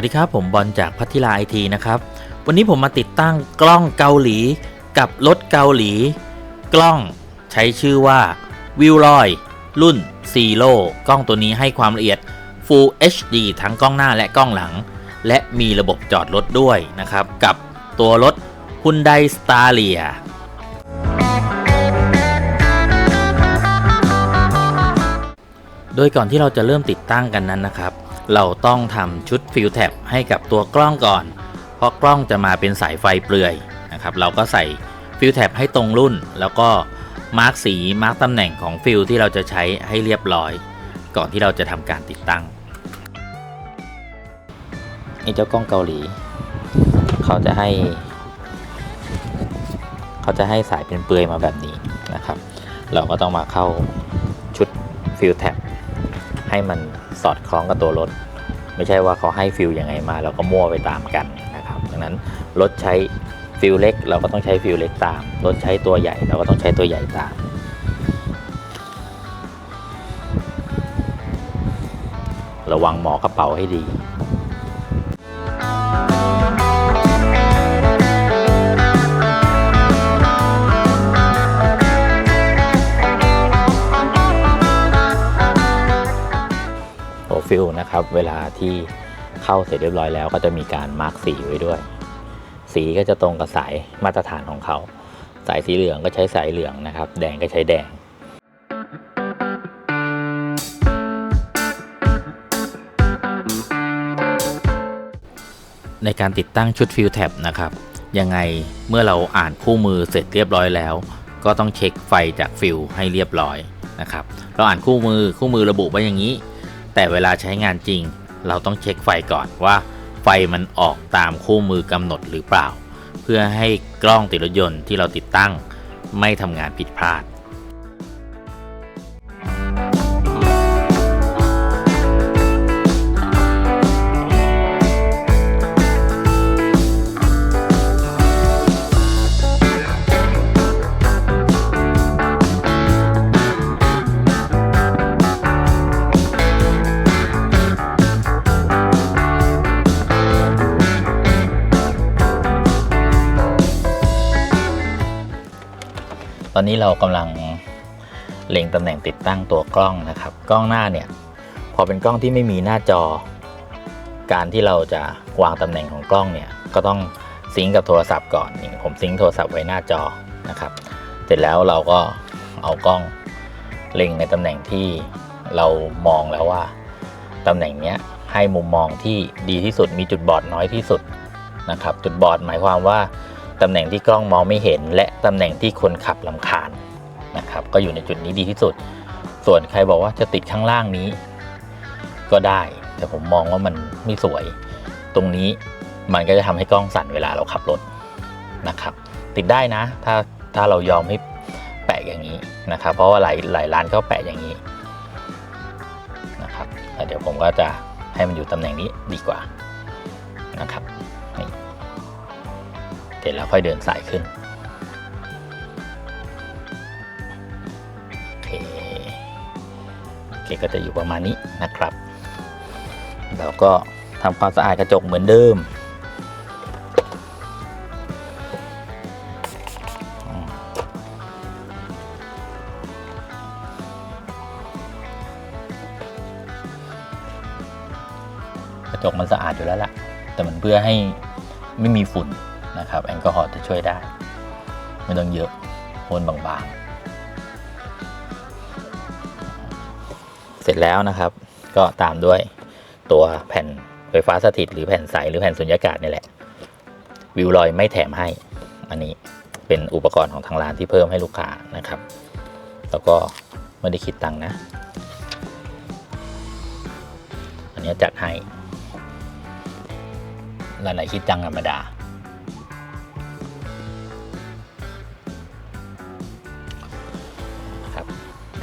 สวัสดีครับ ผมบอลจากพัทยาไอทีนะครับ วันนี้ผมมาติดตั้งกล้องเกาหลีกับรถเกาหลี กล้องใช้ชื่อว่าวิวลอยรุ่นซีโร่กล้องตัวนี้ให้ความละเอียด Full HD ทั้งกล้องหน้าและกล้องหลัง และมีระบบจอดรถด้วยนะครับ กับตัวรถ Hyundai Staria โดยก่อนที่เราจะเริ่มติดตั้งกันนั้นนะครับ เราต้องทำชุดฟิลแท็บให้กับตัวกล้องก่อน เพราะกล้องจะมาเป็นสายไฟเปลือยนะครับ เราก็ใส่ฟิลแท็บให้ตรงรุ่น แล้วก็มาร์กสีมาร์กตำแหน่งของฟิลที่เราจะใช้ให้เรียบร้อย ก่อนที่เราจะทำการติดตั้งไอ้เจ้ากล้องเกาหลี เขาจะให้ เขาจะให้สายเป็นเปลือยมาแบบนี้นะครับ เราก็ต้องมาเข้าชุดฟิลแท็บ ให้มันสอดคล้องกับตัวรถ ไม่ใช่ว่าเขาให้ฟิลยังไงมาเราก็มั่วไปตามกันนะครับดังนั้นรถใช้ฟิลเล็ก เราก็ต้องใช้ฟิลเล็กตาม รถใช้ตัวใหญ่เราก็ต้องใช้ตัวใหญ่ตามระวังหมอกระเป๋าให้ดี ฟิลนะครับ เวลาที่เข้าเสร็จเรียบร้อยแล้ว ก็จะมีการมาร์กสีไว้ด้วย สีก็จะตรงกับสายมาตรฐานของเขา สายสีเหลืองก็ใช้สายเหลืองนะครับ แดงก็ใช้แดงในการติดตั้งชุดฟิลแท็บนะครับ ยังไงเมื่อเราอ่านคู่มือเสร็จเรียบร้อยแล้ว ก็ต้องเช็คไฟจากฟิลให้เรียบร้อยนะครับ เราอ่านคู่มือคู่มือระบุไว้อย่างนี้ แต่เวลาใช้งานจริง เราต้องเช็คไฟก่อนว่า ไฟมันออกตามคู่มือกำหนดหรือเปล่า เพื่อให้กล้องติดรถยนต์ที่เราติดตั้ง ไม่ทำงานผิดพลาด อนนี้เรากำลังเล็งตำแหน่งติดตั้งตัวกล้องนะครับ กล้องหน้าเนี่ย พอเป็นกล้องที่ไม่มีหน้าจอ การที่เราจะวางตำแหน่งของกล้องเนี่ยก็ต้องซิงกับโทรศัพท์ก่อนนี่ผมซิงก์โทรศัพท์ไว้หน้าจอนะครับ เสร็จแล้วเราก็เอากล้องเล็งในตำแหน่งที่เรามองแล้วว่าตำแหน่งเนี้ยให้มุมมองที่ดีที่สุดมีจุดบอดน้อยที่สุดนะครับ จุดบอดหมายความว่า ตำแหน่งที่กล้องมองไม่เห็น และตำแหน่งที่คนขับลำคาญนะครับก็อยู่ในจุดนี้ดีที่สุด ส่วนใครบอกว่าจะติดข้างล่างนี้ ก็ได้ แต่ผมมองว่ามันไม่สวย ตรงนี้มันก็จะทำให้กล้องสั่นเวลาเราขับรถนะครับ ติดได้นะ ถ้าถ้าเรายอมให้แปะอย่างนี้นะครับ เพราะว่าหลายหลายร้านก็แปะอย่างนี้นะครับแต่เดี๋ยวผมก็จะให้มันอยู่ตำแหน่งนี้ดีกว่านะครับ ร็จแล้วค่อยเดินสายขึ้นโอเคโอเคก็จะอยู่ประมาณนี้นะครับแล้วก็ทำความสะอาดกระจกเหมือนเดิมอืมกระจกมันสะอาดอยู่แล้วล่ะ แต่มันเพื่อให้ไม่มีฝุ่น นะครับแอลกอฮอล์จะช่วยได้ ไม่ต้องเยอะพ่นบางๆ เสร็จแล้วนะครับ ก็ตามด้วยตัวแผ่นไฟฟ้าสถิต หรือแผ่นใสหรือแผ่นสุญญากาศนี่แหละ วิวลอยไม่แถมให้ อันนี้เป็นอุปกรณ์ของทางร้านที่เพิ่มให้ลูกค้านะครับ แล้วก็ไม่ได้คิดตังค์นะ อันนี้จัดให้หลายๆคิดตังค์ธรรมดา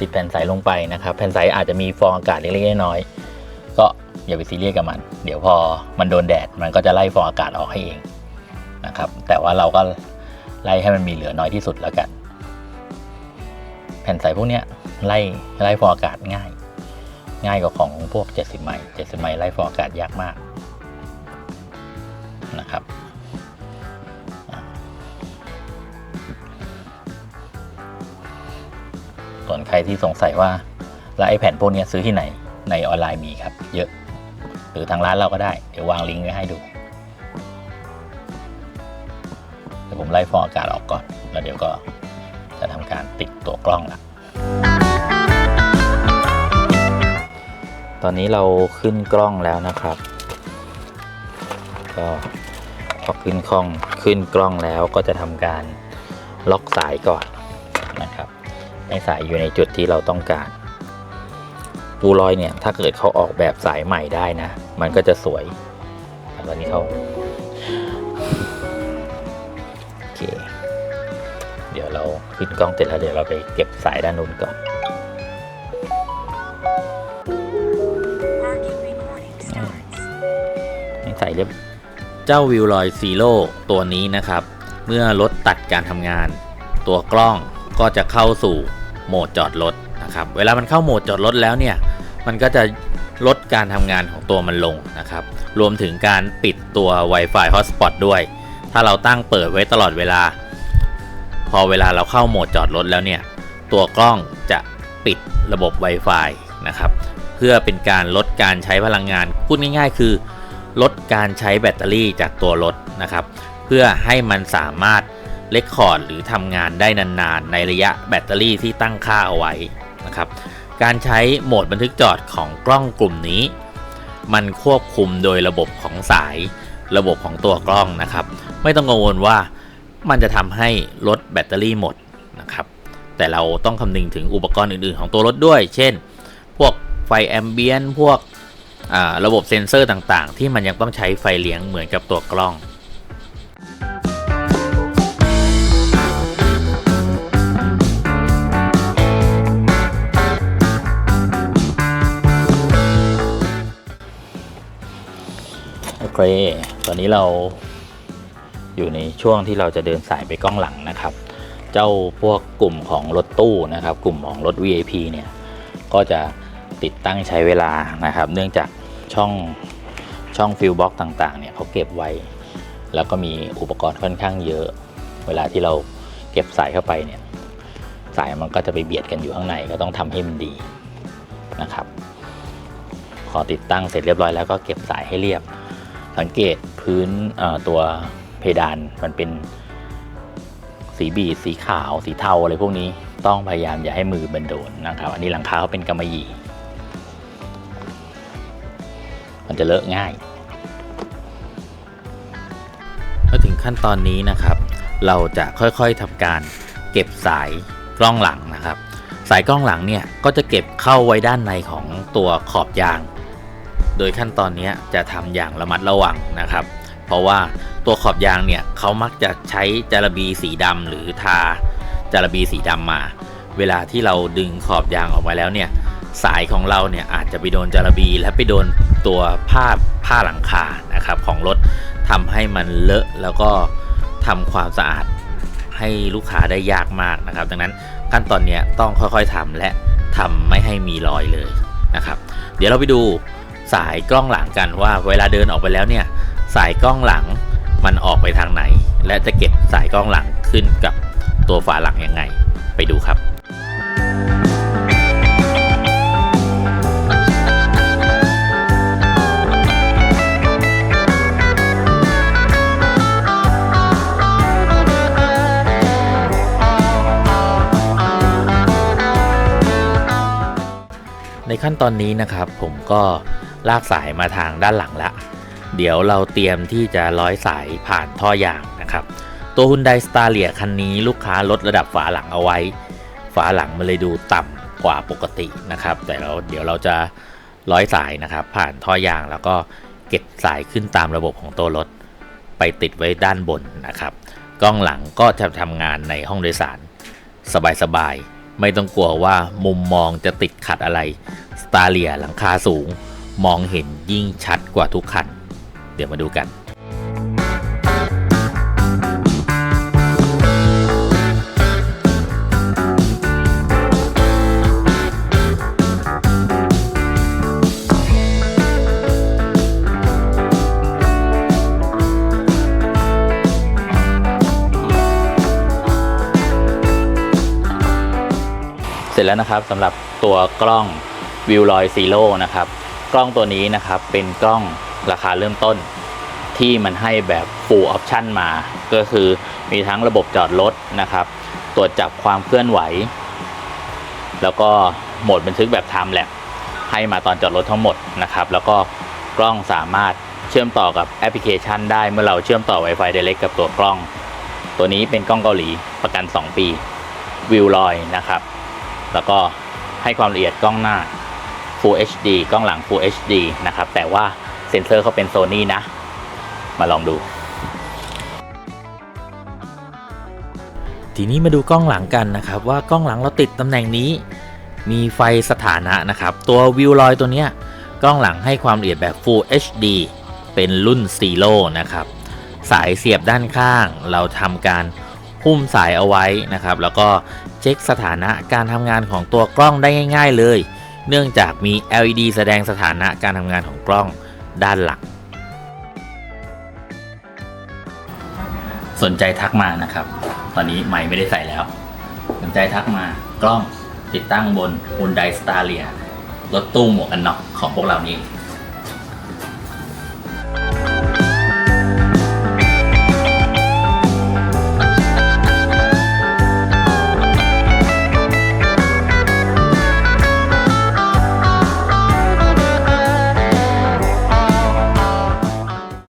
ติดแผ่นใสลงไปนะครับ แผ่นใสอาจจะมีฟองอากาศเล็กๆน้อยๆก็อย่าไปซีเรียสกับมัน เดี๋ยวพอมันโดนแดดมันก็จะไล่ฟองอากาศออกให้เองนะครับ แต่ว่าเราก็ไล่ให้มันมีเหลือน้อยที่สุดแล้วกัน แผ่นใสพวกเนี้ยไล่ไล่ฟองอากาศง่าย ง่ายกว่าของพวก 70 ไมล์70 ไมล์ไล่ฟองอากาศยากมาก ใครที่สงสัยว่าแล้วไอ้แผ่นพวกนี้ซื้อที่ไหนในออนไลน์มีครับ เยอะ หรือทางร้านเราก็ได้ เดี๋ยววางลิงก์ไว้ให้ดูเดี๋ยวผมไล่ฟองอากาศออกก่อน แล้วเดี๋ยวก็จะทำการติดตัวกล้องละตอนนี้เราขึ้นกล้องแล้วนะครับ ก็พอขึ้นกล้องขึ้นกล้องแล้วก็จะทำการล็อกสายก่อน ให้สายอยู่ในจุดที่เราต้องการบูลอยเนี่ยถ้าเกิดเขาออกแบบสายใหม่ได้นะ มันก็จะสวยตอนนี้เขาโอเค เดี๋ยวเราขึ้นกล้องเสร็จแล้วเดี๋ยวเราไปเก็บสายด้านนู้นก่อนให้ใส่เรียบเจ้าวิวลอยซีโร่ตัวนี้นะครับ เมื่อรถตัดการทำงาน ตัวกล้องก็จะเข้าสู่ โหมดจอดรถนะครับ เวลามันเข้าโหมดจอดรถแล้วเนี่ย มันก็จะลดการทำงานของตัวมันลงนะครับ รวมถึงการปิดตัว Wi-Fi Hotspot ด้วย ถ้าเราตั้งเปิดไว้ตลอดเวลา พอเวลาเราเข้าโหมดจอดรถแล้วเนี่ย ตัวกล้องจะปิดระบบ Wi-Fi นะครับ เพื่อเป็นการลดการใช้พลังงาน พูดง่ายๆ คือ ลดการใช้แบตเตอรี่จากตัวรถนะครับ เพื่อให้มันสามารถ เลคคอร์ดหรือทำงานได้นานๆ ในระยะแบตเตอรี่ที่ตั้งค่าเอาไว้นะครับการใช้โหมดบันทึกจอดของกล้องกลุ่มนี้ มันควบคุมโดยระบบของสายระบบของตัวกล้องนะครับ ไม่ต้องกังวลว่ามันจะทำให้ลดแบตเตอรี่หมดนะครับแต่เราต้องคำนึงถึงอุปกรณ์อื่นๆ ของตัวรถด้วย เช่น พวกไฟแอมเบียนพวกระบบเซ็นเซอร์ต่างๆ ที่มันยังต้องใช้ไฟเลี้ยงเหมือนกับตัวกล้อง เคตอนนี้เราอยู่ในช่วงที่เราจะเดินสายไปกล้องหลังนะครับ เจ้าพวกกลุ่มของรถตู้นะครับ กลุ่มของรถ VIP เนี่ยก็จะติดตั้งใช้เวลานะครับ เนื่องจากช่องช่องฟิลบ็อกต่างๆเนี่ยเขาเก็บไว้ แล้วก็มีอุปกรณ์ค่อนข้างเยอะ เวลาที่เราเก็บสายเข้าไปเนี่ยสายมันก็จะไปเบียดกันอยู่ข้างในก็ต้องทำให้มันดีนะครับพอติดตั้งเสร็จเรียบร้อยแล้วก็เก็บสายให้เรียบ สังเกตพื้นตัวเพดานมันเป็นสีบีดสีขาวสีเทาอะไรพวกนี้ต้องพยายามอย่าให้มือมันโดนนะครับ อันนี้หลังคาเขาเป็นกำมะหยี่ มันจะเลอะง่ายมาถึงขั้นตอนนี้นะครับ เราจะค่อยๆทำการเก็บสายกล้องหลังนะครับ สายกล้องหลังเนี่ยก็จะเก็บเข้าไว้ด้านในของตัวขอบยาง โดยขั้นตอนนี้จะทำอย่างระมัดระวังนะครับ เพราะว่าตัวขอบยางเนี่ยเขามักจะใช้จารบีสีดำหรือทาจารบีสีดำมา เวลาที่เราดึงขอบยางออกมาแล้วเนี่ยสายของเราเนี่ยอาจจะไปโดนจารบีและไปโดนตัวผ้าผ้าหลังคานะครับของรถทำให้มันเลอะแล้วก็ทำความสะอาดให้ลูกค้าได้ยากมากนะครับ ดังนั้นขั้นตอนนี้ต้องค่อยๆทำและทำไม่ให้มีรอยเลยนะครับ เดี๋ยวเราไปดู สายกล้องหลังกันว่าเวลาเดินออกไปแล้วเนี่ย สายกล้องหลังมันออกไปทางไหน และจะเก็บสายกล้องหลังขึ้นกับตัวฝาหลังยังไง ไปดูครับในขั้นตอนนี้นะครับผมก็ ลากสายมาทางด้านหลังละ เดี๋ยวเราเตรียมที่จะร้อยสายผ่านท่อยางนะครับ ตัว Hyundai s t a r l i a คันนี้ลูกค้าลดระดับฝาหลังเอาไว้ ฝาหลังมันเลยดูต่ำกว่าปกตินะครับ แต่เราเดี๋ยวเราจะร้อยสายนะครับ ผ่านท่อยางแล้วก็เก็บสายขึ้นตามระบบของตัวรถ ไปติดไว้ด้านบนนะครับ กล้องหลังก็จะทำงานในห้องโดยสาร สบายๆไม่ต้องกลัวว่ามุมมองจะติดขัดอะไรสตาเลียหลังคาสูง มองเห็นยิ่งชัดกว่าทุกคัน เดี๋ยวมาดูกันเสร็จแล้วนะครับสำหรับตัวกล้องวิวลอยซีโร่นะครับ กล้องตัวนี้นะครับ เป็นกล้องราคาเริ่มต้น ที่มันให้แบบ full option มา ก็คือมีทั้งระบบจอดรถนะครับ ตรวจจับความเคลื่อนไหว แล้วก็โหมดบันทึกแบบ time lapse ให้มาตอนจอดรถทั้งหมดนะครับ แล้วก็กล้องสามารถเชื่อมต่อกับแอปพลิเคชัน ได้เมื่อเราเชื่อมต่อ Wi-Fi Direct กับตัวกล้อง ตัวนี้เป็นกล้องเกาหลีประกัน 2 ปีวิวลอยนะครับ แล้วก็ให้ความละเอียดกล้องหน้า Full HD กล้องหลัง Full HD นะครับ แต่ว่าเซ็นเซอร์เขาเป็น Sony นะ มาลองดู ทีนี้มาดูกล้องหลังกันนะครับ ว่ากล้องหลังเราติดตำแหน่งนี้ มีไฟสถานะนะครับ ตัววิวลอยตัวเนี้ยกล้องหลังให้ความละเอียดแบบ Full HD เป็นรุ่น Zero นะครับ สายเสียบด้านข้าง เราทำการหุ้มสายเอาไว้นะครับ แล้วก็เช็คสถานะการทำงานของตัวกล้องได้ง่าย ๆ เลย เนื่องจากมี LED แสดงสถานะการทำงานของกล้องด้านหลัง สนใจทักมานะครับ ตอนนี้ใหม่ไม่ได้ใส่แล้ว สนใจทักมากล้องติดตั้งบน Hyundai Staria รถตู้หมวกกันน็อกของพวกเรานี่